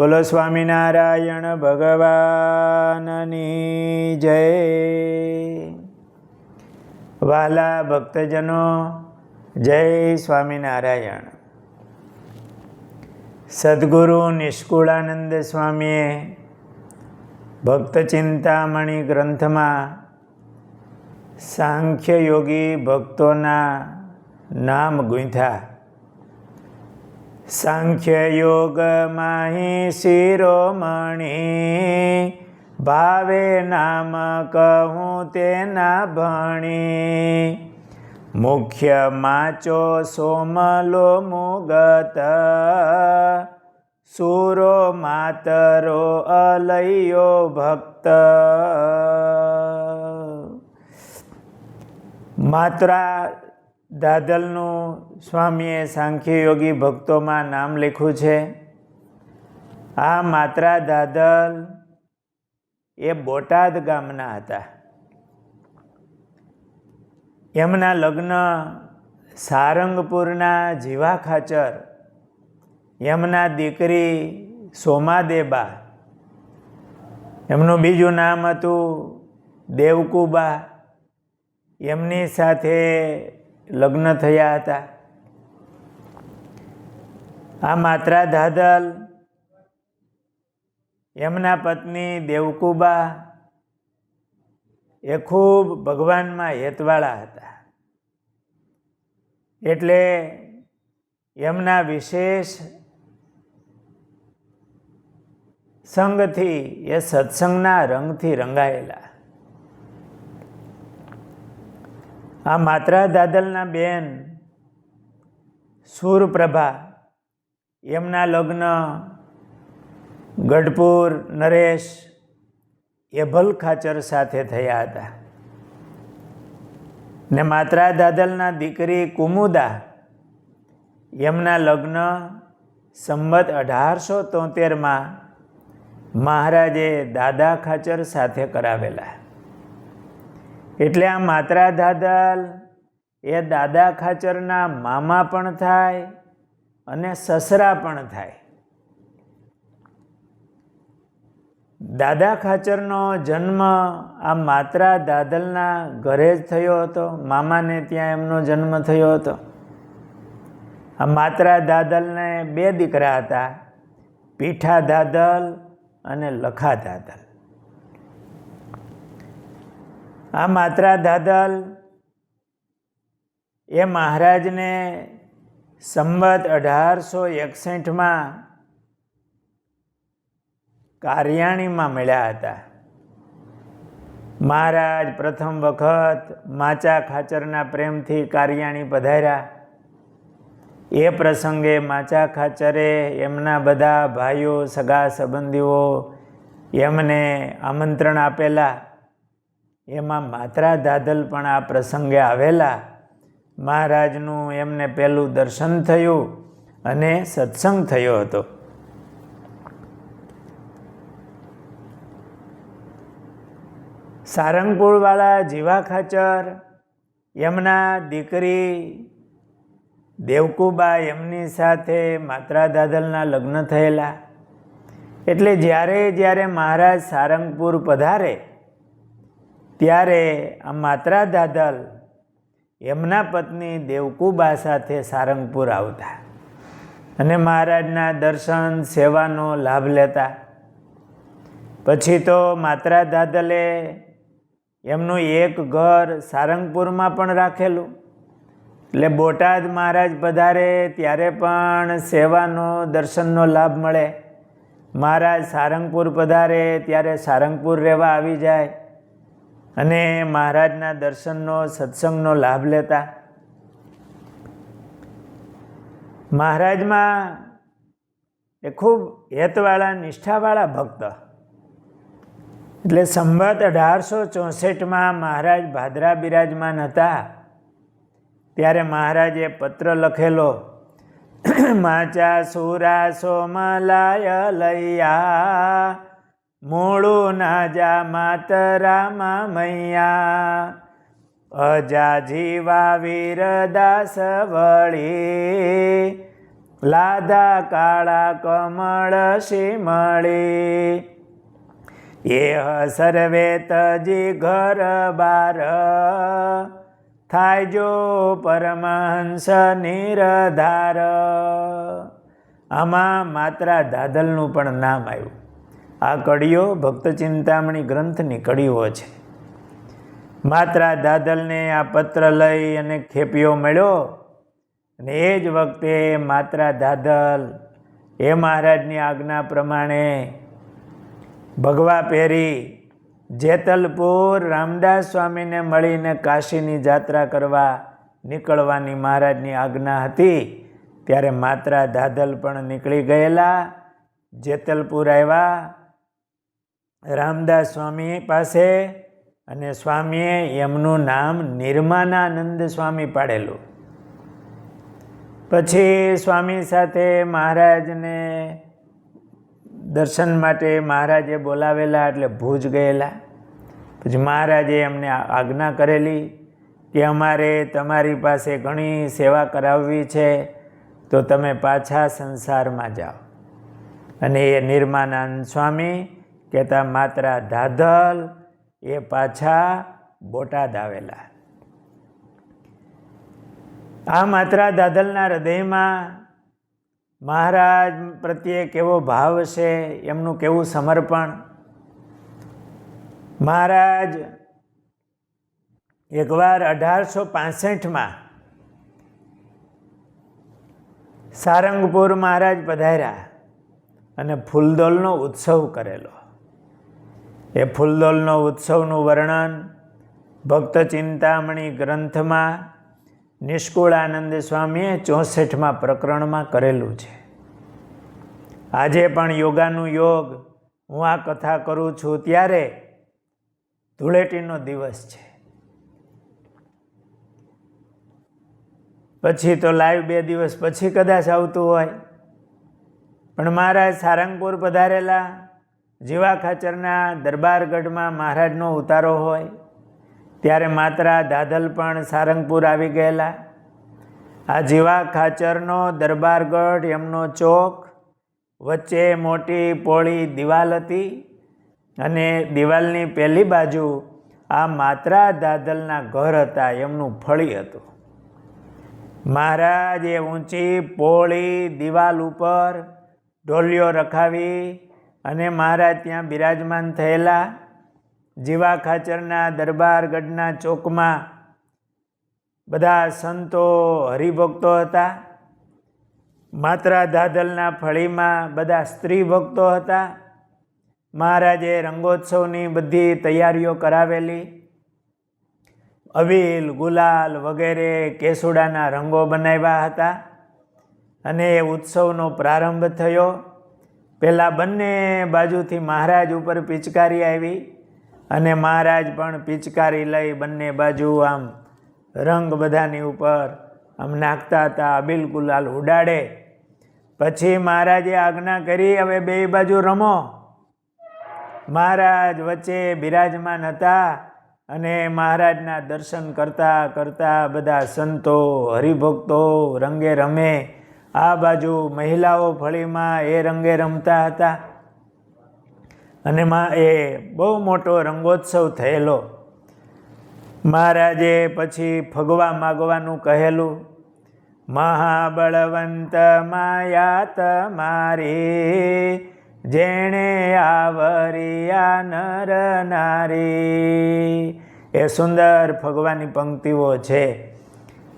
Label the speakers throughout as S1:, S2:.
S1: બોલો સ્વામિનારાયણ ભગવાનની જય. વાલા ભક્તજનો, જય સ્વામિનારાયણ. સદગુરુ નિષ્કુળાનંદ સ્વામીએ ભક્ત ચિંતામણી ગ્રંથમાં સાંખ્ય યોગી ભક્તોના નામ ગુંથા સાંખ્ય યોગ માહી શિરોમણી. ભાવે નામ કહું તેના ભણી. મુખ્ય માચો સોમલો મુગત. સુરો માતરો અલૈયો ભક્ત. માત્રા દાદલનું સ્વામીએ સાંખ્યયોગી ભક્તોમાં નામ લખ્યું છે. આ માત્રા દાદલ એ બોટાદ ગામના હતા. એમના લગ્ન સારંગપુરના જીવા ખાચર, એમના દીકરી સોમાદેબા, એમનું બીજું નામ હતું દેવકુબા, એમની સાથે લગ્ન થયા હતા. આ માત્રા ધાદલ એમના પત્ની દેવકુબા, એ ખૂબ ભગવાનમાં હેતવાળા હતા. એટલે એમના વિશેષ સંગથી એ સત્સંગના રંગથી રંગાયેલા. આ માત્રા દાદલના બેન સુરપ્રભા, એમના લગ્ન, ગઢપુર, નરેશ એભલ ખાચર સાથે થયા હતા. ને માત્રા દાદલના દીકરી કુમુદા, એમના લગ્ન સંમત અઢારસો તોતેરમાં મહારાજે દાદા ખાચર સાથે કરાવેલા. એટલે આ માત્રા દાદલ, એ દાદા ખાચરના મામા પણ થાય અને સસરા પણ થાય. દાદા ખાચરનો જન્મ આ માત્રા દાદલના ઘરે જ થયો હતો, મામાને ત્યાં એમનો જન્મ થયો હતો. આ માત્રા દાદલને બે દીકરા હતા, પીઠા દાદલ અને લખા દાદલ. આ માત્રા દાદલ. એ મહારાજને સંવત અઢારસો એકસઠમાં કારિયાણીમાં મળ્યા હતા. મહારાજ પ્રથમ વખત માચા ખાચરના પ્રેમથી કારિયાણી પધાર્યા. એ પ્રસંગે માચા ખાચરે એમના બધા ભાઈઓ, સગા સંબંધીઓ એમને આમંત્રણ આપેલા. એમાં માત્રા દાદલ પણ આ પ્રસંગે આવેલા. મહારાજનું એમને પહેલું દર્શન થયું અને સત્સંગ થયો હતો. સારંગપુરવાળા જીવા ખાચર, એમના દીકરી દેવકુબા એમની સાથે માત્રા દાદલના લગ્ન થયેલા. એટલે જ્યારે જ્યારે મહારાજ સારંગપુર પધારે ત્યારે આ માત્રા દાદલ એમના પત્ની દેવકુબા સાથે સારંગપુર આવતા અને મહારાજના દર્શન, સેવાનો લાભ લેતા. પછી તો માત્રા દાદલે એમનું એક ઘર સારંગપુરમાં પણ રાખેલું. એટલે બોટાદ મહારાજ પધારે ત્યારે પણ સેવાનો, દર્શનનો લાભ મળે. મહારાજ સારંગપુર પધારે ત્યારે સારંગપુર રહેવા આવી જાય. અને મહારાજના દર્શનનો, સત્સંગનો લાભ લેતા. મહારાજમાં એ ખૂબ હેતવાળા, નિષ્ઠાવાળા ભક્ત. એટલે સંવત અઢારસો ચોસઠમાં મહારાજ ભાદરા બિરાજમાન હતા. ત્યારે મહારાજે પત્ર લખેલો, માચા સુરા સોમલાય લૈયા મૂળું ના જા માતરામા મૈયા. અજા જીવા વીરદાસ વળી. લાદા કાળા કમળ શિમળી એ સર્વે તજી ઘર બાર. થાય જો પરમહંસ નિરધાર. આમાં માત્રા દાદલનું પણ નામ આવ્યું. આ કડીઓ ભક્ત ચિંતામણી ગ્રંથની કડીઓ છે. માત્રા દાદલને આ પત્ર લઈ અને ખેપિયો મળ્યો. અને એ જ વખતે માત્રા દાદલ એ મહારાજની આજ્ઞા પ્રમાણે ભગવા પહેરી જેતલપુર રામદાસ સ્વામીને મળીને કાશીની જાત્રા કરવા નીકળવાની મહારાજની આજ્ઞા હતી. ત્યારે માત્રા દાદલ પણ નીકળી ગયેલા. જેતલપુર આવ્યા. રામદાસ સ્વામી પાસે અને સ્વામીએ એમનું નામ નિર્માનાનંદ સ્વામી પાડેલું. પછી સ્વામી સાથે મહારાજને દર્શન માટે મહારાજે બોલાવેલા એટલે ભુજ ગયેલા. પછી મહારાજે એમને આજ્ઞા કરેલી કે અમારે તમારી પાસે ઘણી સેવા કરાવવી છે, તો તમે પાછા સંસારમાં જાઓ. અને એ નિર્માનંદ સ્વામી કહેતા માત્રા ધાધલ, એ પાછા બોટાદ આવેલા. આ માત્રા દાદલના હૃદયમાં મહારાજ પ્રત્યે કેવો ભાવ છે એમનું કેવું સમર્પણ? મહારાજ, એકવાર અઢારસો પાસઠમાં સારંગપુર મહારાજ પધાર્યા અને ફૂલદોલનો ઉત્સવ કરેલો. એ ફૂલદોલનો ઉત્સવનું વર્ણન ભક્ત ચિંતામણી ગ્રંથમાં નિષ્કુળાનંદ સ્વામીએ ચોસઠમાં પ્રકરણમાં કરેલું છે. આજે પણ યોગાનું યોગ હું આ કથા કરું છું ત્યારે ધૂળેટીનો દિવસ છે. પછી તો લાઈવ બે દિવસ પછી કદાચ આવતું હોય. પણ મહારાજ સારંગપુર પધારેલા જીવા ખાચરના દરબારગઢમાં મહારાજનો ઉતારો હોય, ત્યારે માત્રા દાદલ પણ સારંગપુર આવી ગયેલા. આ જીવા ખાચરનો દરબારગઢ, એમનો ચોક, વચ્ચે મોટી પોળી દિવાલ હતી અને દિવાલની પહેલી બાજુ આ માત્રા દાદલના ઘર હતા, એમનું ફળી હતું. મહારાજ એ ઊંચી પોળી દિવાલ ઉપર ઢોલિયો રખાવી અને મહારાજ ત્યાં બિરાજમાન થયેલા જીવા ખાચરના દરબારગઢના ચોકમાં બધા સંતો હરિભક્તો હતા. માત્રા ધાધલના ફળીમાં બધા સ્ત્રી ભક્તો હતા. મહારાજે રંગોત્સવની બધી તૈયારીઓ કરાવેલી. અબીલ, ગુલાલ વગેરે કેસુડાના રંગો બનાવ્યા હતા અને એ ઉત્સવનો પ્રારંભ થયો. પહેલાં બંને બાજુથી મહારાજ ઉપર પિચકારી આવી અને મહારાજ પણ પિચકારી લઈ બંને બાજુ આમ રંગ બધાની ઉપર આમ નાખતા હતા, બિલકુલ હાલ ઉડાડે. પછી મહારાજે આજ્ઞા કરી, હવે બે બાજુ રમો. મહારાજ વચ્ચે બિરાજમાન હતા અને મહારાજના દર્શન કરતા કરતા બધા સંતો, હરિભક્તો રંગે રમે આ બાજુ મહિલાઓ ફળીમાં એ રંગે રમતા હતા. અને માં એ બહુ મોટો રંગોત્સવ થયેલો. મહારાજે પછી ફગવા માગવાનું કહેલું, મહાબળવંત માયા તમારી જેણે આવરિયા નર નારી. એ સુંદર ભગવાનની પંક્તિઓ છે.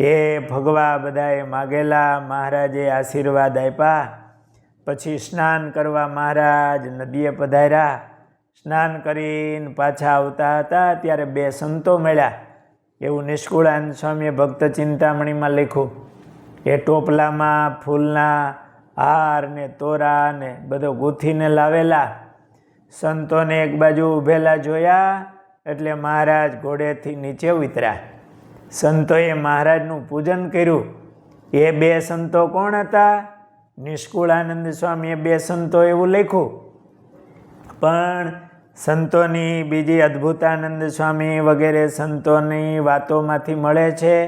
S1: એ ભગવા બધાએ માગેલા, મહારાજે આશીર્વાદ આપ્યા. પછી સ્નાન કરવા મહારાજ નદીએ પધાર્યા. સ્નાન કરીને પાછા આવતા હતા, ત્યારે બે સંતો મળ્યા. એવું નિષ્કુળાન સ્વામીએ ભક્ત ચિંતામણીમાં લખ્યું, એ ટોપલામાં ફૂલના હાર ને તોરા ને બધો ગૂંથીને લાવેલા. સંતોને એક બાજુ ઊભેલા જોયા, એટલે મહારાજ ઘોડેથી નીચે ઉતર્યા. સંતોએ મહારાજનું પૂજન કર્યું. એ બે સંતો કોણ હતા? નિષ્કુળાનંદ સ્વામીએ બે સંતો એવું લખ્યું. પણ સંતોની બીજી અદ્ભુતાનંદ સ્વામી વગેરે સંતોની વાતોમાંથી મળે છે.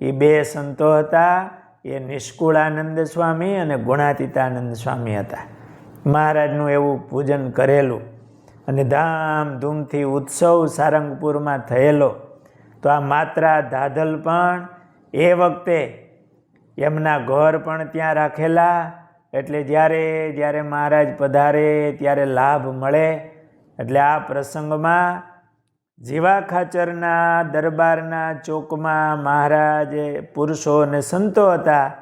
S1: એ બે સંતો હતા. એ નિષ્કુળાનંદ સ્વામી અને ગુણાતીતાનંદ સ્વામી હતા. મહારાજનું એવું પૂજન કરેલું અને ધામધૂમથી ઉત્સવ સારંગપુરમાં થયેલો. તો આ માત્રા દાદલ પણ એ વખતે એમના ઘર પણ ત્યાં રાખેલા. એટલે જ્યારે જ્યારે મહારાજ પધારે, ત્યારે લાભ મળે. એટલે આ પ્રસંગમાં જીવા ખાચરના દરબારના ચોકમાં મહારાજે પુરુષો અને સંતો હતા.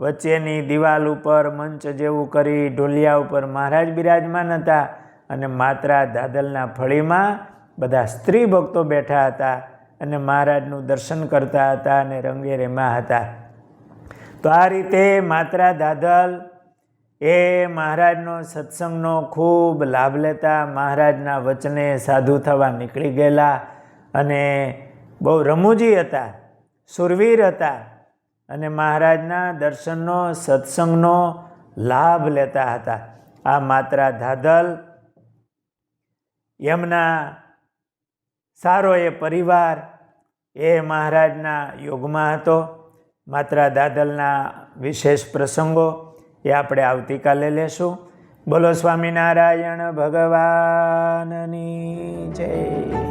S1: વચ્ચેની દિવાલ ઉપર મંચ જેવું કરી ઢોલિયા ઉપર મહારાજ બિરાજમાન હતા. અને માત્રા દાદલના ફળીમાં બધા સ્ત્રી ભક્તો બેઠા હતા. અને મહારાજનું દર્શન કરતા હતા અને રંગે રેમાં હતા. તો આ રીતે માત્રા દાદલ એ મહારાજનો સત્સંગનો ખૂબ લાભ લેતા મહારાજના વચને સાધુ થવા નીકળી ગયેલા અને બહુ રમૂજી હતા, સુરવીર હતા અને મહારાજના દર્શનનો, સત્સંગનો લાભ લેતા હતા. આ માત્રા દાદલ એમના સારો એ પરિવાર એ મહારાજના યોગમાં હતો. માત્ર દાદલના વિશેષ પ્રસંગો એ આપણે આવતીકાલે લેશું. બોલો સ્વામિનારાયણ ભગવાનની જય.